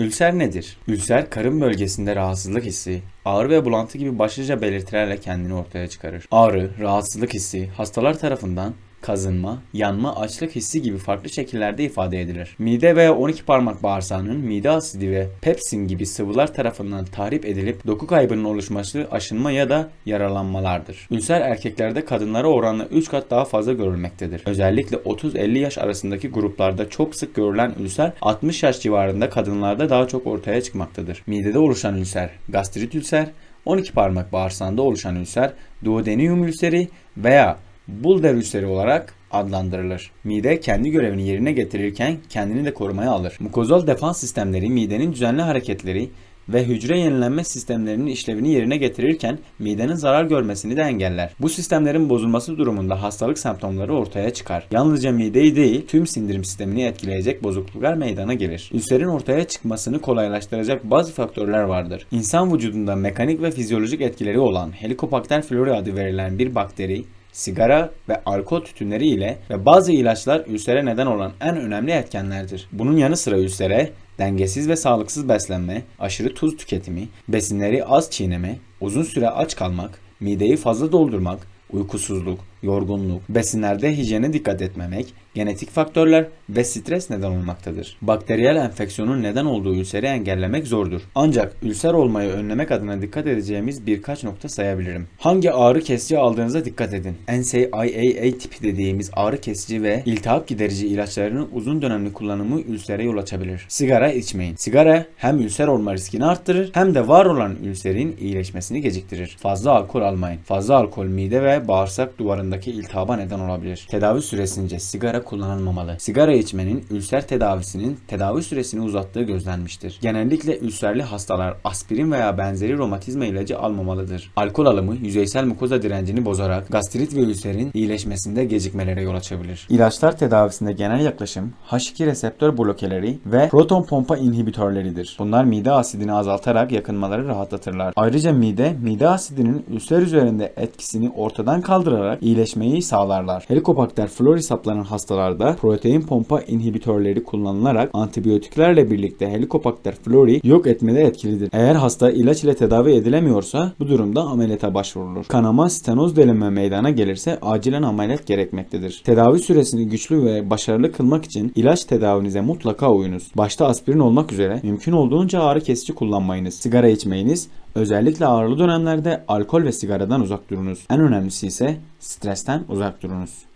Ülser nedir? Ülser karın bölgesinde rahatsızlık hissi, ağrı ve bulantı gibi başlıca belirtilerle kendini ortaya çıkarır. Ağrı, rahatsızlık hissi hastalar tarafından kazınma, yanma, açlık hissi gibi farklı şekillerde ifade edilir. Mide veya 12 parmak bağırsağının mide asidi ve pepsin gibi sıvılar tarafından tahrip edilip doku kaybının oluşması aşınma ya da yaralanmalardır. Ülser erkeklerde kadınlara oranla 3 kat daha fazla görülmektedir. Özellikle 30-50 yaş arasındaki gruplarda çok sık görülen ülser 60 yaş civarında kadınlarda daha çok ortaya çıkmaktadır. Midede oluşan ülser, gastrit ülser, 12 parmak bağırsağında oluşan ülser, duodenum ülseri veya Bulder ülseri olarak adlandırılır. Mide kendi görevini yerine getirirken kendini de korumaya alır. Mukozal defans sistemleri midenin düzenli hareketleri ve hücre yenilenme sistemlerinin işlevini yerine getirirken midenin zarar görmesini de engeller. Bu sistemlerin bozulması durumunda hastalık semptomları ortaya çıkar. Yalnızca mideyi değil tüm sindirim sistemini etkileyecek bozukluklar meydana gelir. Ülserin ortaya çıkmasını kolaylaştıracak bazı faktörler vardır. İnsan vücudunda mekanik ve fizyolojik etkileri olan Helicobacter flori adı verilen bir bakteri sigara ve alkol tütünleri ile ve bazı ilaçlar ülsere neden olan en önemli etkenlerdir. Bunun yanı sıra ülsere dengesiz ve sağlıksız beslenme, aşırı tuz tüketimi, besinleri az çiğneme, uzun süre aç kalmak, mideyi fazla doldurmak, uykusuzluk, yorgunluk, besinlerde hijyene dikkat etmemek, genetik faktörler ve stres neden olmaktadır. Bakteriyel enfeksiyonun neden olduğu ülseri engellemek zordur. Ancak ülser olmayı önlemek adına dikkat edeceğimiz birkaç nokta sayabilirim. Hangi ağrı kesici aldığınıza dikkat edin. NSAID tipi dediğimiz ağrı kesici ve iltihap giderici ilaçlarının uzun dönemli kullanımı ülsere yol açabilir. Sigara içmeyin. Sigara hem ülser olma riskini arttırır hem de var olan ülserin iyileşmesini geciktirir. Fazla alkol almayın. Fazla alkol mide ve bağırsak duvarındaki iltihaba neden olabilir. Tedavi süresince sigara kullanılmamalı. Sigara içmenin ülser tedavisinin tedavi süresini uzattığı gözlenmiştir. Genellikle ülserli hastalar aspirin veya benzeri romatizma ilacı almamalıdır. Alkol alımı yüzeysel mukoza direncini bozarak gastrit ve ülserin iyileşmesinde gecikmelere yol açabilir. İlaçlar tedavisinde genel yaklaşım H2 reseptör blokeleri ve proton pompa inhibitörleridir. Bunlar mide asidini azaltarak yakınmaları rahatlatırlar. Ayrıca mide, mide asidinin ülser üzerinde etkisini ortadan kaldırarak iyileşmeyi sağlarlar. Helicobacter flori saplanan hastalarda protein pompa inhibitörleri kullanılarak antibiyotiklerle birlikte Helicobacter flori yok etmede etkilidir. Eğer hasta ilaç ile tedavi edilemiyorsa bu durumda ameliyata başvurulur. Kanama, stenoz delinme meydana gelirse acilen ameliyat gerekmektedir. Tedavi süresini güçlü ve başarılı kılmak için ilaç tedavinize mutlaka uyunuz. Başta aspirin olmak üzere mümkün olduğunca ağrı kesici kullanmayınız. Sigara içmeyiniz. Özellikle ağrılı dönemlerde alkol ve sigaradan uzak durunuz. En önemlisi ise stresten uzak durunuz.